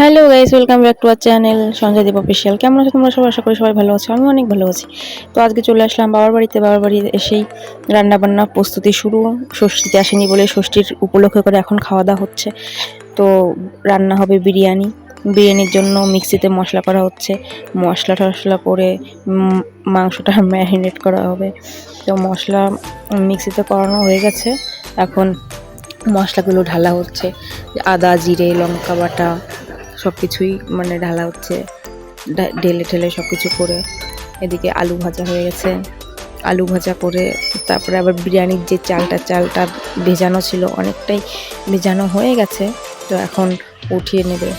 Hello guys welcome back to our channel Sanjay Deb official কেমন আছো তোমরা সবাই? আশা করি সবাই ভালো আছো। আমি অনেক ভালো আছি। তো আজকে চলে আসলাম বাবার বাড়িতে। বাবার বাড়ি এসেই রান্না বান্না প্রস্তুতি শুরু। ষষ্ঠীতে আসেনি বলে ষষ্ঠীর উপলক্ষে করে এখন খাওয়া দাওয়া হচ্ছে। তো রান্না হবে বিরিয়ানি। বিরিয়ানির জন্য মিক্সিতে মশলা করা হচ্ছে। মশলা টশলা করে মাংসটা ম্যারিনেট করা হবে। তো মশলা মিক্সিতে করানো হয়ে গেছে। এখন মশলাগুলো ঢালা হচ্ছে। আদা, জিরে, লঙ্কা বাটা সব কিছুই মানে ঢালা হচ্ছে ঢেলে ঢেলে সব কিছু করে এদিকে আলু ভাজা হয়ে গেছে। আলু ভাজা করে তারপরে আবার বিরিয়ানির যে চালটা চালটা ভেজানো ছিল অনেকটাই ভেজানো হয়ে গেছে, তো এখন উঠিয়ে নেবে।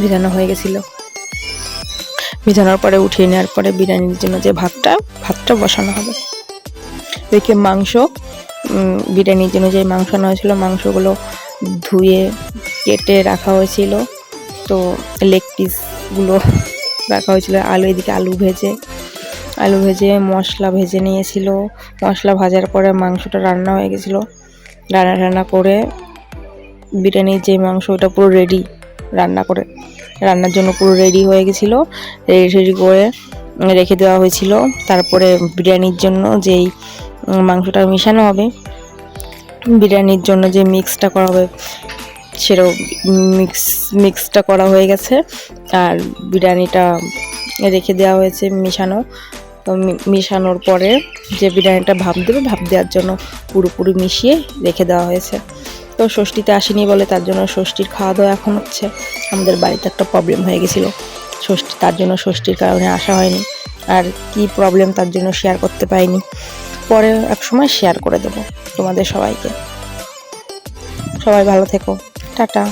ভেজানো হয়ে গেছিল। ভেজানোর পরে উঠিয়ে নেওয়ার পরে বিরিয়ানির জন্য যে ভাতটা ভাতটা বসানো হবে। এদিকে মাংস বিরিয়ানির জন্য যে মাংস নেওয়া হয়েছিল, মাংসগুলো ধুয়ে কেটে রাখা হয়েছিল। তো লেগ পিসগুলো রাখা হয়েছিল। আলু এদিকে আলু ভেজে আলু ভেজে মশলা ভেজে নিয়েছিল। মশলা ভাজার পরে মাংসটা রান্না হয়ে গেছিল। রান্না রান্না করে বিরিয়ানির যে মাংস ওটা পুরো রেডি রান্না করে, রান্নার জন্য পুরো রেডি হয়ে গেছিল। রেডি রেডি করে রেখে দেওয়া হয়েছিল। তারপরে বিরিয়ানির জন্য যেই মাংসটা মেশানো হবে, বিরিয়ানির জন্য যে মিক্সটা করা হবে সেটাও মিক্স মিক্সটা করা হয়ে গেছে। আর বিরিয়ানিটা রেখে দেওয়া হয়েছে মিশানো। তো মিশানোর পরে যে বিরিয়ানিটা ভাপ দেবে, ভাপ দেওয়ার জন্য পুরোপুরি মিশিয়ে রেখে দেওয়া হয়েছে। তো ষষ্ঠীতে আসেনি বলে তার জন্য ষষ্ঠীর খাওয়া দাওয়া এখন হচ্ছে। আমাদের বাড়িতে একটা প্রবলেম হয়ে গেছিল। ষষ্ঠী, তার জন্য ষষ্ঠীর কারণে আসা হয়নি। আর কি প্রবলেম তার জন্য শেয়ার করতে পারিনি। পরে এক সময় শেয়ার করে দেবো তোমাদের সবাইকে। সবাই ভালো থেকো। টাটা।